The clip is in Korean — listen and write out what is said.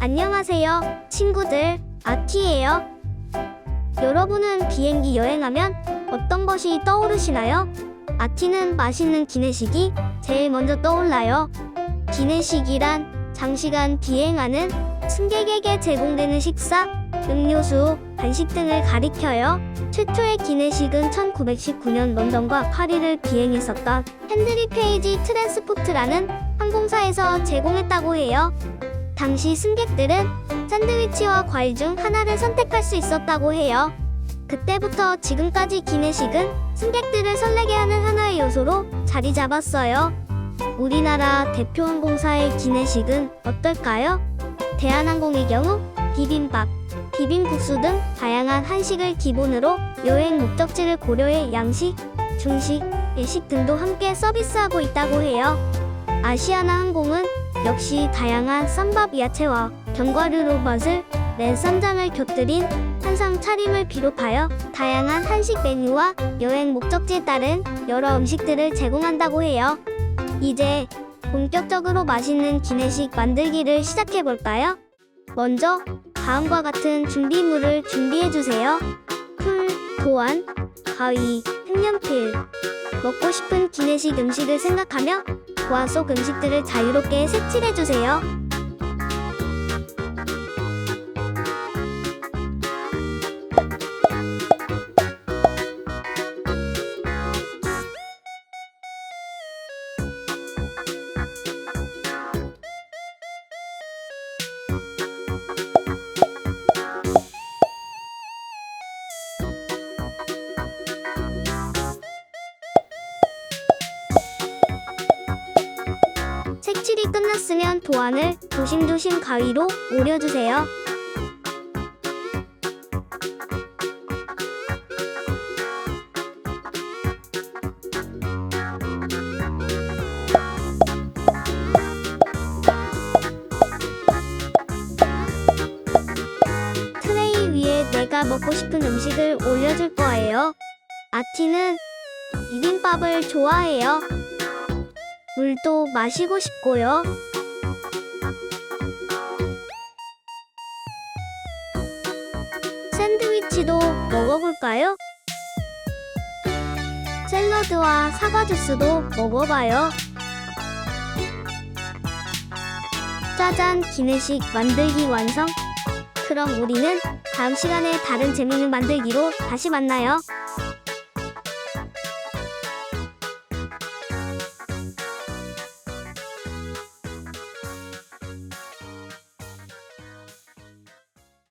안녕하세요, 친구들. 아티예요. 여러분은 비행기 여행하면 어떤 것이 떠오르시나요? 아티는 맛있는 기내식이 제일 먼저 떠올라요. 기내식이란 장시간 비행하는 승객에게 제공되는 식사, 음료수, 간식 등을 가리켜요. 최초의 기내식은 1919년 런던과 파리를 비행했었던 핸드리 페이지 트랜스포트라는 항공사에서 제공했다고 해요. 당시 승객들은 샌드위치와 과일 중 하나를 선택할 수 있었다고 해요. 그때부터 지금까지 기내식은 승객들을 설레게 하는 하나의 요소로 자리 잡았어요. 우리나라 대표 항공사의 기내식은 어떨까요? 대한항공의 경우 비빔밥, 비빔국수 등 다양한 한식을 기본으로 여행 목적지를 고려해 양식, 중식, 일식 등도 함께 서비스하고 있다고 해요. 아시아나 항공은 역시 다양한 쌈밥 야채와 견과류로 맛을 낸 쌈장을 곁들인 한상 차림을 비롯하여 다양한 한식 메뉴와 여행 목적지에 따른 여러 음식들을 제공한다고 해요. 이제 본격적으로 맛있는 기내식 만들기를 시작해 볼까요? 먼저 다음과 같은 준비물을 준비해 주세요. 풀, 도안, 가위, 색연필. 먹고 싶은 기내식 음식을 생각하며 도안 속 음식들을 자유롭게 색칠해 주세요. 색칠이 끝났으면 도안을 조심조심 가위로 오려주세요. 트레이 위에 내가 먹고 싶은 음식을 올려줄 거예요. 아티는 비빔밥을 좋아해요. 물도 마시고 싶고요. 샌드위치도 먹어볼까요? 샐러드와 사과 주스도 먹어봐요. 짜잔, 기내식 만들기 완성. 그럼 우리는 다음 시간에 다른 재밌는 만들기로 다시 만나요.